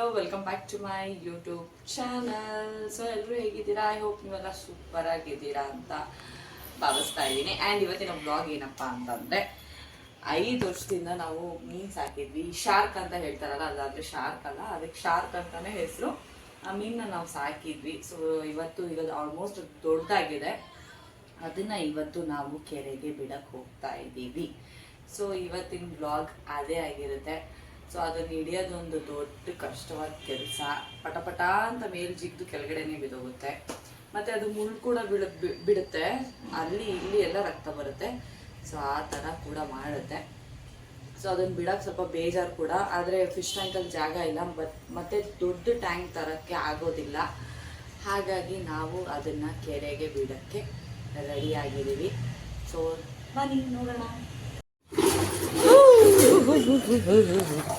Hello welcome back to my YouTube channel so ಎಲ್ಲರೂ ಹೇಗಿದ್ದೀರಾ? I hope ನೀವೆಲ್ಲ super ಆಗಿದ್ದೀರಾ ಅಂತ ಭಾವಿಸ್ತಾ ಇದ್ದೀನಿ. ಆ್ಯಂಡ್ ಇವತ್ತಿನ ಬ್ಲಾಗ್ ಏನಪ್ಪ ಅಂತಂದರೆ, ಐದು ವರ್ಷದಿಂದ ನಾವು ಮೀನು ಸಾಕಿದ್ವಿ ಶಾರ್ಕ್ ಅಂತ ಹೇಳ್ತಾರಲ್ಲ, ಅದಾದರೆ ಶಾರ್ಕ್ ಅಲ್ಲ. ಅದಕ್ಕೆ ಶಾರ್ಕ್ ಅಂತಲೇ ಹೆಸರು. ಆ ಮೀನನ್ನ ನಾವು ಸಾಕಿದ್ವಿ. ಸೊ ಇವತ್ತು ಈಗ ಆಲ್ಮೋಸ್ಟ್ ದೊಡ್ಡದಾಗಿದೆ. ಅದನ್ನು ಇವತ್ತು ನಾವು ಕೆರೆಗೆ ಬಿಡಕ್ಕೆ ಹೋಗ್ತಾ ಇದ್ದೀವಿ. ಸೊ ಇವತ್ತಿನ ಬ್ಲಾಗ್ ಅದೇ ಆಗಿರುತ್ತೆ. ಸೊ ಅದನ್ನ ಹಿಡಿಯೋದೊಂದು ದೊಡ್ಡ ಕಷ್ಟವಾದ ಕೆಲಸ. ಪಟ ಪಟ ಅಂತ ಮೇಲ್ ಜಿಗ್ದು ಕೆಳಗಡೆನೆ ಬಿದೋಗುತ್ತೆ. ಮತ್ತೆ ಅದು ಮುಳ್ಳು ಕೂಡ ಬಿಡ ಬಿಡುತ್ತೆ. ಅಲ್ಲಿ ಇಲ್ಲಿ ಎಲ್ಲ ರಕ್ತ ಬರುತ್ತೆ. ಸೊ ಆ ಥರ ಕೂಡ ಮಾಡುತ್ತೆ. ಸೊ ಅದನ್ನ ಬಿಡಕ್ಕೆ ಸ್ವಲ್ಪ ಬೇಜಾರು ಕೂಡ. ಆದರೆ ಫಿಶ್ ಟ್ಯಾಂಕಲ್ಲಿ ಜಾಗ ಇಲ್ಲ. ಬಟ್, ಮತ್ತೆ ದೊಡ್ಡ ಟ್ಯಾಂಕ್ ತರಕ್ಕೆ ಆಗೋದಿಲ್ಲ. ಹಾಗಾಗಿ ನಾವು ಅದನ್ನ ಕೆರೆಗೆ ಬಿಡಕ್ಕೆ ರೆಡಿ ಆಗಿದ್ದೀವಿ. ಸೊ ಬನ್ನಿ, ನೋಡೋಣ ಇಳ್ತಾ ಇಳ್ತಾ ಇಳ್ತಾ ಇಳ್ತಾ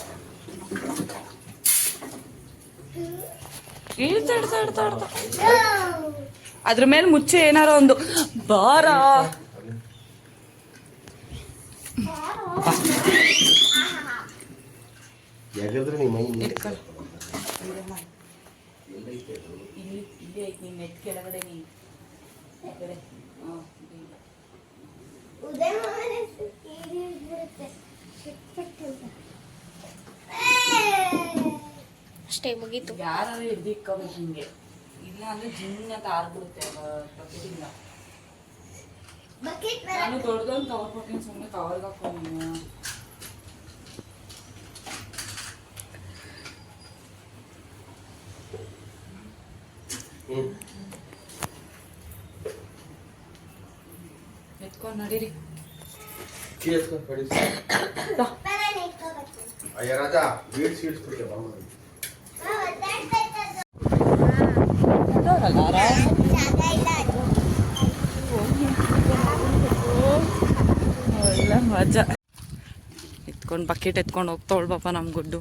ಅದ್ರ ಮೇಲೆ ಮುಚ್ಚೆ ಏನಾರ ಒಂದು ಬಾರ. ಉದಯ ಅಷ್ಟೇ ಮುಗೀತು ಯಾರು ಹಿಡ್ದಿಕ್ಕೋಬೇಕು ಹಿಂಗೆ ಇಲ್ಲ ಅಂದ್ರೆ ಜಿನ್ನ ತಾರ್ಬಿಡುತ್ತೆ ಪ್ರಕೃತಿಯಿಂದ ಬಕೆಟ್ ನಾನು ದೊಡ್ಡದೊಂದು ಕವರ್ ಕೊಡ್ತೀನಿ ಸುಮ್ಮನೆ ಕವರ್ಗೆ ಹಾಕೋ ನೀನು ಎತ್ಕೊಂಡು ನಡೀರಿ ಕೇಳ್ಸ್ಕೊಂಡ್ ಕಳಿಸಿ. ಅಯ್ಯ ರಾಜ ವೀಡ್ ಸೀಡ್ಸ್ ಕೊಡ್ತೀಯ ಒಳ್ಳೆ ಮಜಾ. ಎತ್ಕೊಂಡು ಬಕೆಟ್ ಎತ್ಕೊಂಡು ಹೋಗ್ತಾವಳು ಪಾಪ ನಮ್ಮ ಗುಡ್ಡು.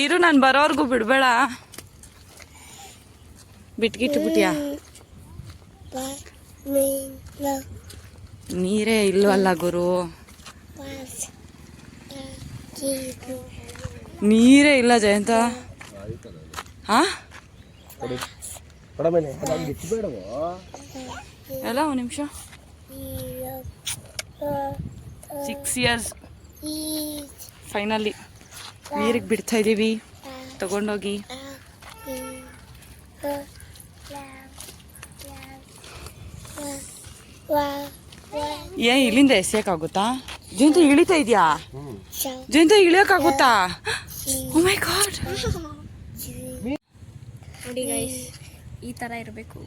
ಇರು, ನಾನು ಬರೋರ್ಗು ಬಿಡಬೇಡ. ಬಿಟ್ಗಿಟ್ಟು ಬಿಟ್ಟಿಯಾ ನೀರೇ ಇಲ್ವಲ್ಲ ಗುರು. ನೀರೇ ಇಲ್ಲ ಜಯಂತ. ಹಾ? ಕೊಡ ಮೇಲೆ ಅದು ಹಂಗೆ ಎಲ್ಲ ಒಂದು ನಿಮಿಷ. ಸಿಕ್ಸ್ ಇಯರ್ಸ್ ಫೈನಲಿ ನೀರಿಗೆ ಬಿಡ್ತಾ ಇದ್ದೀವಿ ತಗೊಂಡೋಗಿ. ಏ ಇಲ್ಲಿಂದ ಎಸೆಯಕ್ಕಾಗುತ್ತಾ ಜಿಂತ ಇಳಿತಾ ಇದೆಯಾ? ಜಿಂತ ಇಳಿಯೋಕ್ಕಾಗುತ್ತಾ ಓ ಮೈ ಗಾಡ್ ನೋಡಿ ಗೈಸ್ ಈ ತರ ಇರಬೇಕು.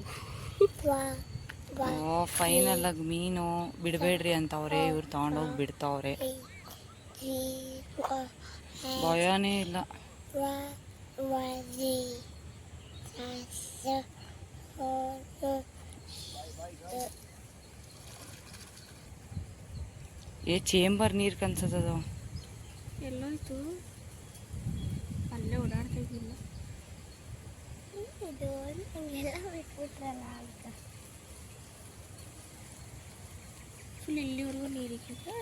ಫೈನಲ್ ಆಗಿ ಮೀನು ಬಿಡಬೇಡ್ರಿ ಅಂತವ್ರೆ ಇವ್ರು ತಗೊಂಡೋಗಿ ಬಿಡ್ತಾವ್ರೆ. ಭಯನೇ ಇಲ್ಲ. ಏ ಚೇಂಬರ್ ನೀರು ಕನ್ಸತ್ತದು ಎಲ್ಲೋಯ್ತು. ಅಲ್ಲೇ ಓಡಾಡ್ತಾ ಇದ್ದಿಲ್ಲ ಇದು ಹಿಂಗೆಲ್ಲ ಬಿಟ್ಬಿಟ್ರಲ್ಲ ಅಂತ. ಫುಲ್ ಇಲ್ಲಿವರೆಗೂ ನೀರಿಗಿದ್ರೆ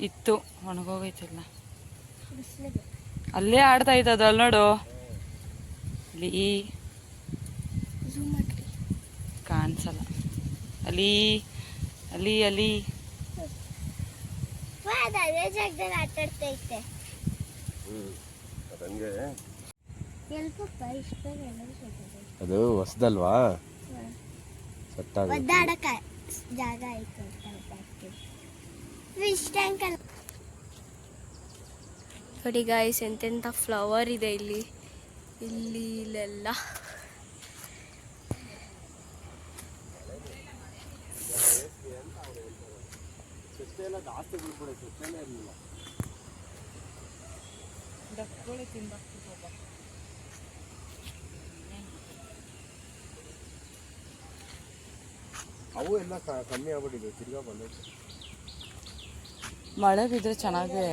ಇತ್ತು ಒಣಗೋಗೈತಲ್ಲ. ಬಿಸಿಲಿಗೆ ಅಲ್ಲೇ ಆಡ್ತಾ ಇತ್ತು ಅಲ್ಲಿ ನೋಡು. ಅಲ್ಲಿ ಝೂಮ್ ಕಾಣಿಸಲ್ಲ. ಅಲ್ಲಿ ಅಲ್ಲಿ ಅಲ್ಲಿ. ಅದು ಜಾಗದಲ್ಲಿ ಆಟ ಆಡ್ತಾ ಐತೆ ಹ್ಮ್. ಅದ್ ಹೊಸದಲ್ವಾ? ಸಟ್ಟಾಗ ಒದ್ದಾಡಕ ಜಾಗ ಆಯ್ತು ಅಂತ ಫಿಶ್ ಟ್ಯಾಂಕ್ ಅಲ್ಲಿ. ನೋಡಿ ಗಾಯ್ಸ್ ಎಂತೆಂಥ ಫ್ಲವರ್ ಇದೆ ಇಲ್ಲಿ. ಇಲ್ಲಿ ಇಲ್ಲೆಲ್ಲ. ಅವು ಎಲ್ಲ ಕ- ಕಮ್ಮಿ ಆಗ್ಬಿಟ್ಟಿದೆ ತಿರ್ಗಾ ಬಂದೈತೆ. ಮಳೆ ಬಿದ್ರೆ ಚೆನ್ನಾಗಿ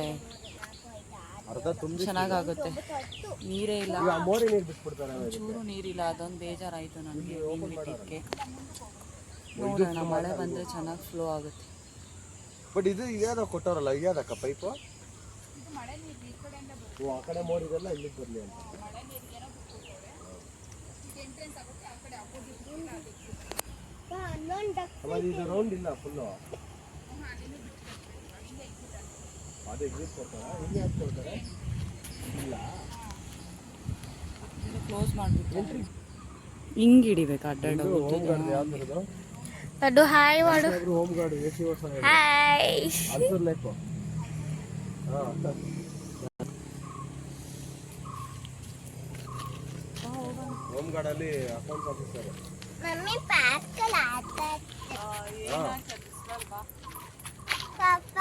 ಅರ್ಧ ತುಂಬಿ ಚೆನ್ನಾಗಾಗುತ್ತೆ. ನೀರೇ ಇಲ್ಲ. ಈಗ ಮೋರಿ ನೀರು ಬಿಟ್ಬಿಡ್ತಾರೆ ಚೂರು ನೀರಿಲ್ಲ ಅದೊಂದು ಬೇಜಾರಾಯಿತು ನನಗೆ ಮೀನು ಬಿಟ್ಟಿದ್ದಕ್ಕೆ. ನೋಡೋಣ ಮಳೆ ಬಂದರೆ ಚೆನ್ನಾಗಿ ಫ್ಲೋ ಆಗುತ್ತೆ. ಬಟ್ ಇದು ಇದ್ಯಾದ ಕೊಟ್ಟವರಲ್ಲ ಇದ್ಯಾದಕ್ಕ ಪೈಪು ಓ ಆ ಕಡೆ ಮೋರಿದೆಲ್ಲ ಇಲ್ಲಿಗೆ ಬರಲಿ ಅಂತ. ಅಮ್ಮ ಇದು ರೌಂಡ್ ಇಲ್ಲ ಫುಲ್ಲು ಅದೇ ಎಕ್ಸಿಟ್ ಕೊಡ್ತಾರಾ? ಇಲ್ಲಿ ಯಾಕೆ ಕೊಡ್ತಾರೆ? ಇಲ್ಲ. ಕ್ಲೋಸ್ ಮಾಡ್ಬಿಟ್ಟು ಹಿಂಗೆ ಹಿಡಿಬೇಕು ಅಡ್ಡಾಡ ಹೋಮ್ ಗಾರ್ಡ್ ಯಾವ ಥರದ್ದು ಲಡ್ಡು ಹಾಯ್ ಮಾಡು. ಹೋಮ್ ಗಾರ್ಡ್ ಎ ಸಿ ವರ್ಷ ಹಾಯ್. ಅದ್ರ ಲೈಫು ಹಾಂ ಹೋಮ್ ಗಾರ್ಡಲ್ಲಿ ಅಕೌಂಟ್ ಆಫೀಸರ್ ಮಮ್ಮಿ ಆಟ ಪಾಪ.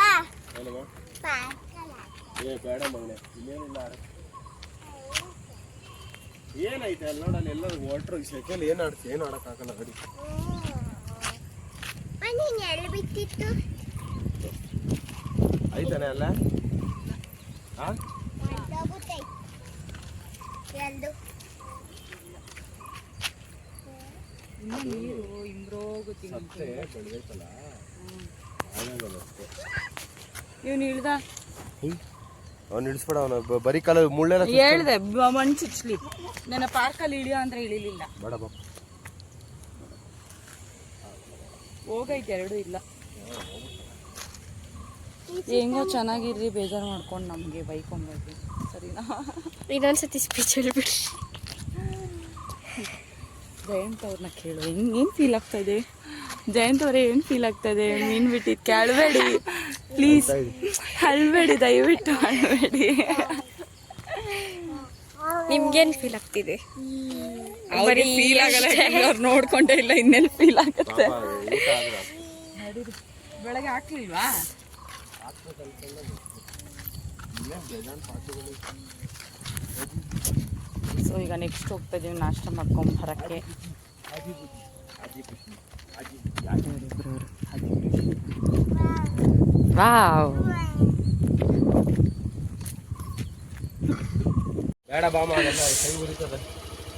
ಏನಮ್ಮ ಪಾರ್ಕಲ್ಲಿ ಏ ಬೇಡ ಮಗನೆ ಇನ್ನೇನಿಲ್ಲ ಏನೈತೆ ಅಲ್ಲಿ ನೋಡಲ್ಲ ಎಲ್ಲರೂ ವಾಟ್ರ್ ಸೈಕಲ್ ಏನು ಆಡ್ತಿ ಏನು ಆಡೋಕ್ಕಾಗಲ್ಲ ಗಡಿ. ನೀನು ಎಲ್ಲಿ ಬಿತ್ತಿತ್ತು ಐತಾನೆ ಅಲ್ಲ? ಹಾಂ ನೀರು ಸತ್ತೆ ಬೆಳೆದೈತಲ್ಲ? ಆಗಲ್ಲ ಅಷ್ಟೇ. ಇವ್ನು ಇಳ್ದ? ಅವ್ನು ಇಳಿಸ್ಬೇಡ ಅವನು ಬರೀ ಕಾಲ ಮುಳ್ಳೆಲ್ಲ ಹೇಳ್ದೆ ಮಣ್ಣು ಚುಚ್ಲಿ. ನನ್ನ ಪಾರ್ಕಲ್ಲಿ ಇಳಿಯೋ ಅಂದ್ರೆ ಇಳಿಲಿಲ್ಲ. ಬೇಡ ಬಾ. ಹೋಗೈತೆ ಎರಡು ಇಲ್ಲ. ಹೆಂಗೋ ಚೆನ್ನಾಗಿರ್ರಿ ಬೇಜಾರು ಮಾಡ್ಕೊಂಡು ನಮಗೆ ಬೈಕೊಂಡ್ಬರ್ರಿ ಸರಿನಾ? ಇನ್ನೊಂದ್ಸತಿ ಸ್ಪೀಚ್ ಹೇಳ್ಬಿಡ್ರಿ. ಜಯಂತ್ ಅವ್ರನ್ನ ಕೇಳು. ಹೆಂಗ್ ಏನು ಫೀಲ್ ಆಗ್ತಾ ಇದೆ? ಜಯಂತ್ ಅವ್ರೆ ಏನು ಫೀಲ್ ಆಗ್ತಾ ಇದೆ? ಮೀನು ಬಿಟ್ಟಿದ್ ಕೇಳಬೇಡಿ ಪ್ಲೀಸ್ ಅಳ್ಬೇಡಿ ದಯವಿಟ್ಟು ಅಳ್ಬೇಡಿ ನಿಮ್ಗೇನು ಫೀಲ್ ಆಗ್ತಿದೆ? ಅವ್ರಿಗೆ ಫೀಲ್ ಆಗಲ್ಲ. ಅವ್ರು ನೋಡ್ಕೊಂಡೇ ಇಲ್ಲ ಇನ್ನೆಲ್ಲ ಫೀಲ್ ಆಗುತ್ತೆ? ಬೆಳಗ್ಗೆ ಹಾಕ್ಲಿಲ್ವಾ? ಸೊ ಈಗ ನೆಕ್ಸ್ಟ್ ಹೋಗ್ತಾ ಇದೀವಿ ನಾಷ್ಟ ಮಾಡ್ಕೊಂಡ್ ಬರಕ್ಕೆ. ವಾವ್.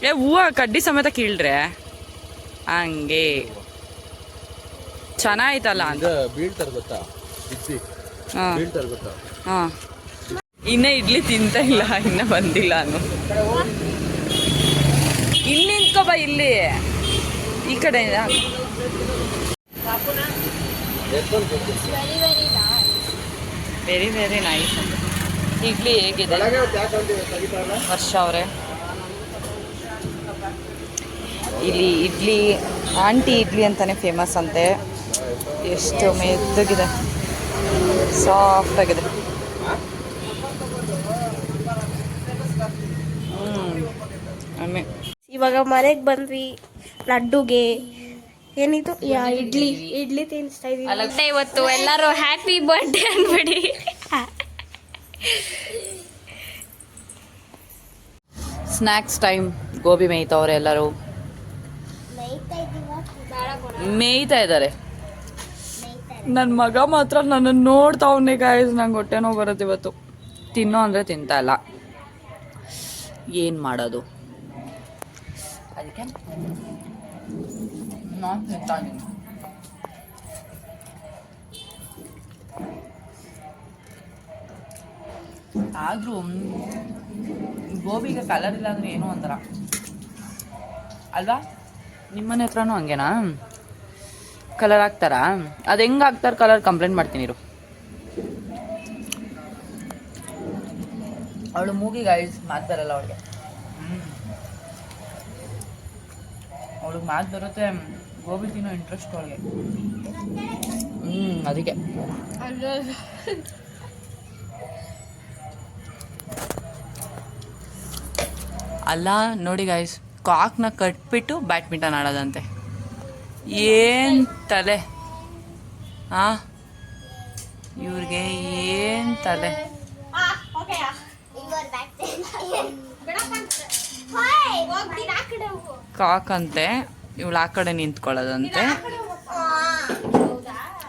ಏ ಹೂವ ಕಡ್ಡಿ ಸಮೇತ ಕೀಳ್ರೆ ಹಂಗೆ. ಚೆನ್ನಾಯ್ತಲ್ಲ ಅಂತ. ಬೀಳ್ತಾರೆ ಗೊತ್ತಾ? ಬೀಳ್ತಾರೆ ಗೊತ್ತಾ? ಹಾ. ಇನ್ನ ಇಡ್ಲಿ ತಿಂತ ಇಲ್ಲ ಇನ್ನ ಬಂದಿಲ್ಲ ನಾನು ಇಲ್ಲಿ ನಿಂತ್ಕೊಬ ಇಲ್ಲಿ. ಈ ಕಡೆ ವೆರಿ ವೆರಿ ನೈಸ್ ಇಡ್ಲಿ ಹೇಗಿದೆ? ವರ್ಷ ಅವರೇ. ಇಲ್ಲಿ ಇಡ್ಲಿ ಆಂಟಿ ಇಡ್ಲಿ ಅಂತಾನೆ ಫೇಮಸ್ ಅಂತೆ. ಎಷ್ಟು ಮೆತ್ತಗಿದೆ. ಸಾಫ್ಟ್ ಆಗಿದೆ ಹ್ಮ್ ಆಮೆ ಇವಾಗ ಮನೆಗೆ ಬಂದ್ವಿ ಲಡ್ಡುಗೆ ಏನಿದು? ಯಾ ಇಡ್ಲಿ. ಇಡ್ಲಿ ತಿನ್ನಿಸ್ತಾ ಇದೀವಿ. ಇವತ್ತು ಎಲ್ಲರೂ ಹ್ಯಾಪಿ ಬರ್ಡೇ ಅನ್ಬಿಡಿ. ಸ್ನ್ಯಾಕ್ಸ್ ಟೈಮ್ ಗೋಬಿ ಮೇಯ್ತವ್ರೆ ಎಲ್ಲರೂ. ಮೇಯ್ತಾ ಇದ್ದಾರೆ ನನ್ನ ಮಗ ಮಾತ್ರ ನನ್ನನ್ನು ನೋಡ್ತಾವನೆ ಗಾಯಸ್ ನಂಗೆ ಹೊಟ್ಟೆ ನೋವು ಬರುತ್ತೆ ಇವತ್ತು. ತಿನ್ನೋ ಅಂದರೆ ತಿಂತಾ ಇಲ್ಲ. ಏನು ಮಾಡೋದು? ಅದಕ್ಕೆ ನಾನು ತಿಂತಾ ಇದ್ದೀನಿ ಆದರೂ ಗೋಬಿಗೆ ಕಲರ್ ಇಲ್ಲ ಅಂದ್ರೆ ಏನೋ ಒಂಥರ. ಅಲ್ವಾ? ನಿಮ್ಮನೆ ಹತ್ರನೂ ಹಂಗೇನಾ? ಕಲರ್ ಹಾಕ್ತಾರಾ? ಅದು ಹೆಂಗೆ ಹಾಕ್ತಾರೆ ಕಲರ್ ಕಂಪ್ಲೇಂಟ್ ಮಾಡ್ತೀನಿ ಇರು. ಅವಳು ಮೂಗಿ ಮಾತು ಬರಲ್ಲ ಅವಳಿಗೆ. ಅವಳಿಗೆ ಮಾತು ಬರುತ್ತೆ ಗೋಬಿ ತಿನ್ನೋ ಇಂಟ್ರೆಸ್ಟ್ ಅವಳಿಗೆ ಹ್ಞೂ ಅದಕ್ಕೆ. ಅಲ್ಲ. ನೋಡಿ ಗಾಯ್ಸ್ ಕಾಕ್ನ ಕಟ್ಬಿಟ್ಟು ಬ್ಯಾಡ್ಮಿಂಟನ್ ಆಡೋದಂತೆ. ಏನ್ ತಲೆ? ಆ? ಇವ್ರಿಗೆ ಏನ್ ತಲೆ? ಕಾಕ್ ಅಂತೆ, ಇವಳು ಆ ಕಡೆ ನಿಂತ್ಕೊಳ್ಳೋದಂತೆ.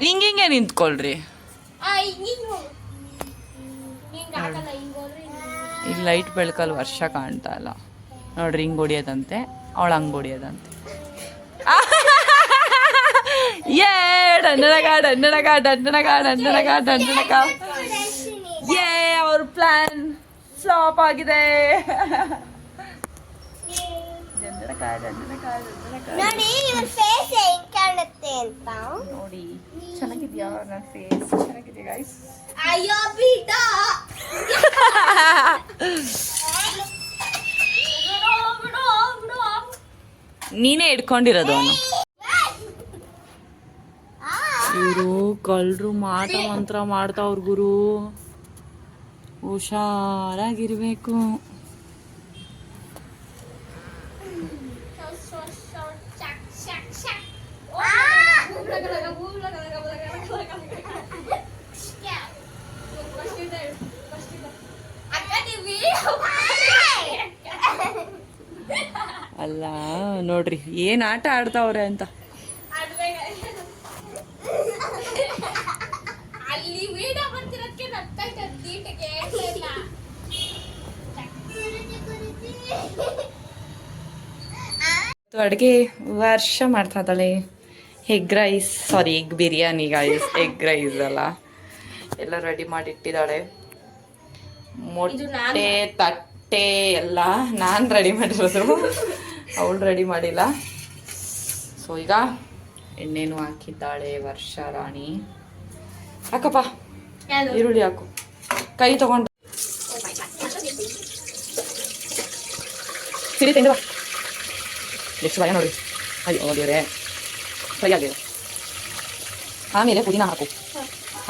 ಹಿಂಗಿಂಗೆ ನಿಂತ್ಕೊಳ್ರಿ. ಈ ಲೈಟ್ ಬೆಳಕಲ್ಲಿ ವರ್ಷ ಕಾಣ್ತಾ ಇಲ್ಲ. ನೋಡ್ರಿ, ಹಿಂಗ್ ಹೊಡಿಯೋದಂತೆ, ಅವಳು ಹಂಗ್ ಹೊಡಿಯೋದಂತೆ. ಏ ಡಂಡನಗ ಡಂಡನಗ ಡಂಡನಗ ಡಂಡನಗ ಡಂಡನಗ ಏ ಅವ್ರ ಪ್ಲಾನ್ ಫ್ಲಾಪ್ ಆಗಿದೆ. ಜಂಜನಕ, ಜಂಜನಕ, ಜಂಜನಕ. ನೋಡಿ ಇವ್ರ ಫೇಸ್ ಹೆಂಗ್ ಕಾಣುತ್ತೆ ಅಂತ. ನೋಡಿ ಚೆನ್ನಾಗಿದ್ಯಾ ನನ್ನ ಫೇಸ್ ಚೆನ್ನಾಗಿದೆ ಗೈಸ್ ಅಯ್ಯೋ ಬಿಡ ನೀನೇ ಇಟ್ಕೊಂಡಿರೋದು ಅವನು. ಇವರು ಕಳ್ಳರು ಮಾಟ ಮಂತ್ರ ಮಾಡ್ತಾವ್ರ ಗುರು. ಹುಷಾರಾಗಿರ್ಬೇಕು. ಅಲ್ಲ ನೋಡ್ರಿ ಏನ್ ಆಟ ಆಡ್ತಾವ್ರೆ ಅಂತ? ಅಡುಗೆ ವರ್ಷ ಮಾಡ್ತಾ ಇದ್ದಾಳೆ. Egg rice sorry egg biryani guys egg rice ಅಲ್ಲ. ಎಲ್ಲ ರೆಡಿ ಮಾಡಿ ಇಟ್ಟಿದ್ದಾಳೆ ಮೊಟ್ಟೆ ತಟ್ಟೆ ಎಲ್ಲ ನಾನು ರೆಡಿ ಮಾಡಿರೋದು. ಅವಳು ರೆಡಿ ಮಾಡಿಲ್ಲ. ಸೊ ಈಗ ಎಣ್ಣೆನೂ ಹಾಕಿದ್ದಾಳೆ ವರ್ಷ ರಾಣಿ. ಹಾಕಪ್ಪ. ಈರುಳ್ಳಿ ಹಾಕು. ಕೈ ತಗೊಂಡು. ಸಿರಿ ತಿಂದು ಬಾ. ಎಷ್ಟು ಭಯ ನೋಡಿ ಅಯ್ಯೋ ದೇವ್ರೆ. ಫ್ರೈ ಆಗಿದೆ ಆಮೇಲೆ ಪುದೀನ ಹಾಕು.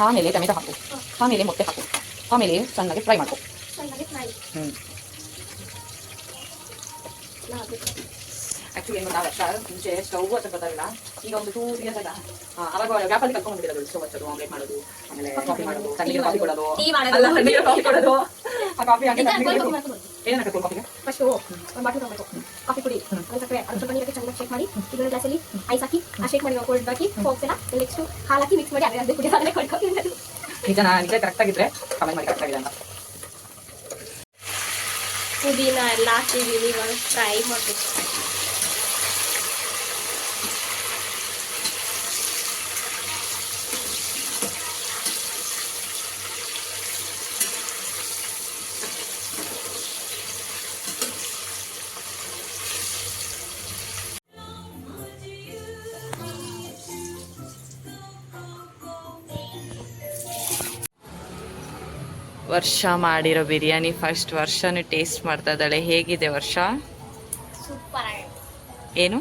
ಆಮೇಲೆ ಟೊಮೆಟೊ ಹಾಕು. ಆಮೇಲೆ ಮೊಟ್ಟೆ ಹಾಕು. ಆಮೇಲೆ ಸಣ್ಣಗೆ ಫ್ರೈ ಮಾಡ್ಕೊ. ಹ್ಞೂ ಆ್ಯಕ್ಚುಲಿ ಏನು ನಾವು ಸರ್ ಮುಂಚೆ ಸ್ಟವ್ ಹತ್ರ ಗೊತ್ತಾಗಿಲ್ಲ ಈಗ ಒಂದು ಟೂ ಇಯರ್ಸ್ ಆಗ ಅವಾಗ ವ್ಯಾಪಾರಿ ಕಲ್ತ್ಕೊಂಡ್ಬಿಟ್ಟಿರೋದು ಸ್ಟವ್ ಹಚ್ಚೋದು ಆಮ್ಲೆಟ್ ಮಾಡೋದು ಆಮೇಲೆ ಕಾಫಿ ಮಾಡೋದು ತಣ್ಣೀರು ಕಾಫಿ ಕೊಡೋದು. ಮಾಡೋದು. ಅಲ್ಲ ತಣ್ಣೀರು ಕಾಫಿ ಕೊಡೋದು. ಆ ಕಾಫಿ ಏನೇನು ಹಾಕಬೇಕು ಕಾಫಿಗೆ ಫಸ್ಟು ಒಂದು ಬಾಟಲ್ ಕಾಫಿ ಪುಡಿ. ಒಂದು ಸಕ್ಕರೆ ಅದು ಸ್ವಲ್ಪ ನೀರಿಗೆ ಚೆನ್ನಾಗಿ ಶೇಕ್ ಮಾಡಿ ಗ್ಲಾಸಲ್ಲಿ ಐಸ್ ಹಾಕಿ ಆ ಶೇಕ್ ಮಾಡಿ ಕೋಲ್ಡ್ ಹಾಕಿ ಎಲ್ಲ ನೆಕ್ಸ್ಟ್ ಹಾಲು ಹಾಕಿ ಮಿಕ್ಸ್ ಮಾಡಿ ಅದೇ ಅದೇ ಕುಡಿ ಅದನ್ನೇ ಕೊಡ್ಕೊಂಡು ನಿಜ ನಿಜ ಕರೆಕ್ಟ್ ಆಗಿದ್ರೆ ಕಮೆಂಟ್ ಮಾಡಿ ಕರೆಕ್ಟ್ ಆಗಿದೆ ಅಂತ. ಪುದೀನ ಎಲ್ಲ ಫ್ರೈ ಮಾಡಬೇಕು. ವರ್ಷ ಮಾಡಿರೋ ಬಿರಿಯಾನಿ ಫಸ್ಟ್ ವರ್ಷನೇ ಟೇಸ್ಟ್ ಮಾಡ್ತಾ ಇದ್ದಾಳೆ. ಹೇಗಿದೆ ವರ್ಷ? ಸೂಪರ್ ಏನು?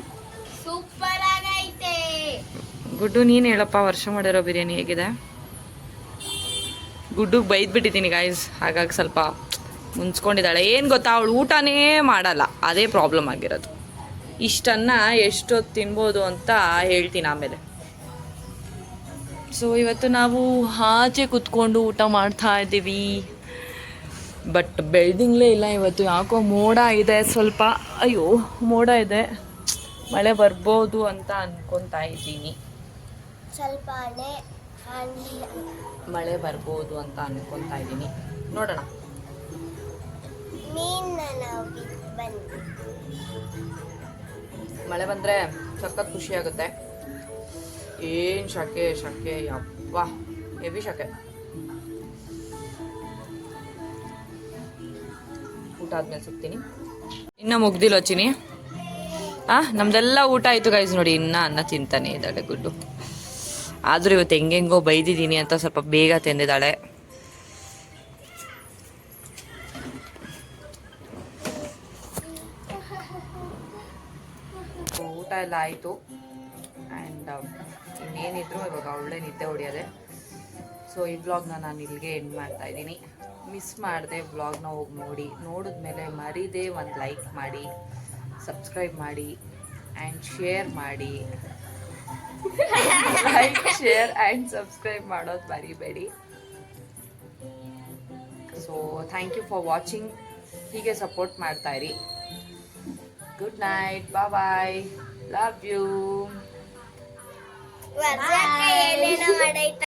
ಸೂಪರ್ ಆಗೈತೆ ಗುಡ್ಡು ನೀನು ಹೇಳಪ್ಪ ವರ್ಷ ಮಾಡಿರೋ ಬಿರಿಯಾನಿ ಹೇಗಿದೆ? ಗುಡ್ಡು ಬೈದ್ಬಿಟ್ಟಿದ್ದೀನಿ ಗಾಯ್ಸ್ ಹಾಗಾಗಿ ಸ್ವಲ್ಪ ಮುಂಚ್ಕೊಂಡಿದ್ದಾಳೆ. ಏನು ಗೊತ್ತಾ ಅವಳು ಊಟನೇ ಮಾಡಲ್ಲ. ಅದೇ ಪ್ರಾಬ್ಲಮ್ ಆಗಿರೋದು. ಇಷ್ಟನ್ನ ಎಷ್ಟೊತ್ತು ತಿನ್ಬೋದು ಅಂತ ಹೇಳ್ತೀನಿ ಆಮೇಲೆ. ಸೊ ಇವತ್ತು ನಾವು ಆಚೆ ಕುತ್ಕೊಂಡು ಊಟ ಮಾಡ್ತಾ ಇದ್ದೀವಿ. ಬಟ್ ಬೆಳ್ದಿಂಗ್ಲೇ ಇಲ್ಲ ಇವತ್ತು. ಯಾಕೋ ಮೋಡ ಇದೆ ಸ್ವಲ್ಪ. ಅಯ್ಯೋ ಮೋಡ ಇದೆ. ಮಳೆ ಬರ್ಬೋದು ಅಂತ ಅನ್ಕೊತಾ ಇದ್ದೀನಿ. ಸ್ವಲ್ಪ ಮಳೆ ಬರ್ಬೋದು ಅಂತ ಅನ್ಕೊತಾ ಇದ್ದೀನಿ. ನೋಡೋಣ. ಮಳೆ ಬಂದರೆ ಸಖತ್ ಖುಷಿ ಆಗುತ್ತೆ. ಏನು ಶಕೆ ಶಕೆ ಯಪ್ಪ ಹೆವಿ ಶಕೆ ಊಟ ಆದ್ಮೇಲೆ ಸಿಗ್ತೀನಿ ಇನ್ನ ಮುಗ್ದಿಲ್ಲ ಚಿನಿ ಆ ನಮ್ದೆಲ್ಲ ಊಟ ಆಯ್ತು ಗೈಸ್ ನೋಡಿ ಇನ್ನ ಅನ್ನ ತಿಂತಾನೆ ಇದ್ದಾಳೆ ಗುಡ್ಡು. ಆದ್ರೂ ಇವತ್ತು ಹೆಂಗೆಂಗೋ ಬೈದಿದ್ದೀನಿ ಅಂತ ಸ್ವಲ್ಪ ಬೇಗ ತಿಂದಿದ್ದಾಳೆ. ಊಟ ಎಲ್ಲ ಆಯಿತು. ಆ್ಯಂಡ್ ಇನ್ನೇನಿದ್ರು ಇವಾಗ ಒಳ್ಳೆ ನಿದ್ದೆ ಹೊಡೆಯೋದೆ. ಸೊ ಈ ಬ್ಲಾಗ್ನ ನಾನು ಇಲ್ಲಿಗೆ ಎಂಡ್ ಮಾಡ್ತಾ ಇದ್ದೀನಿ. ಮಿಸ್ ಮಾಡಿದೆ ವ್ಲಾಗ್ನ ಹೋಗಿ ನೋಡಿ. ನೋಡಿದ್ಮೇಲೆ ಮರೀದೆ ಒಂದು ಲೈಕ್ ಮಾಡಿ ಸಬ್ಸ್ಕ್ರೈಬ್ ಮಾಡಿ ಆ್ಯಂಡ್ ಶೇರ್ ಮಾಡಿ. ಲೈಕ್ ಶೇರ್ ಆ್ಯಂಡ್ ಸಬ್ಸ್ಕ್ರೈಬ್ ಮಾಡೋದು ಮರಿಬೇಡಿ. So thank you for watching ಹೀಗೆ ಸಪೋರ್ಟ್ ಮಾಡ್ತಾ ಇರಿ. Good night bye love you ವರ್ಷಕ್ಕೆ ಏನೇನೋ ಮಾಡೈತ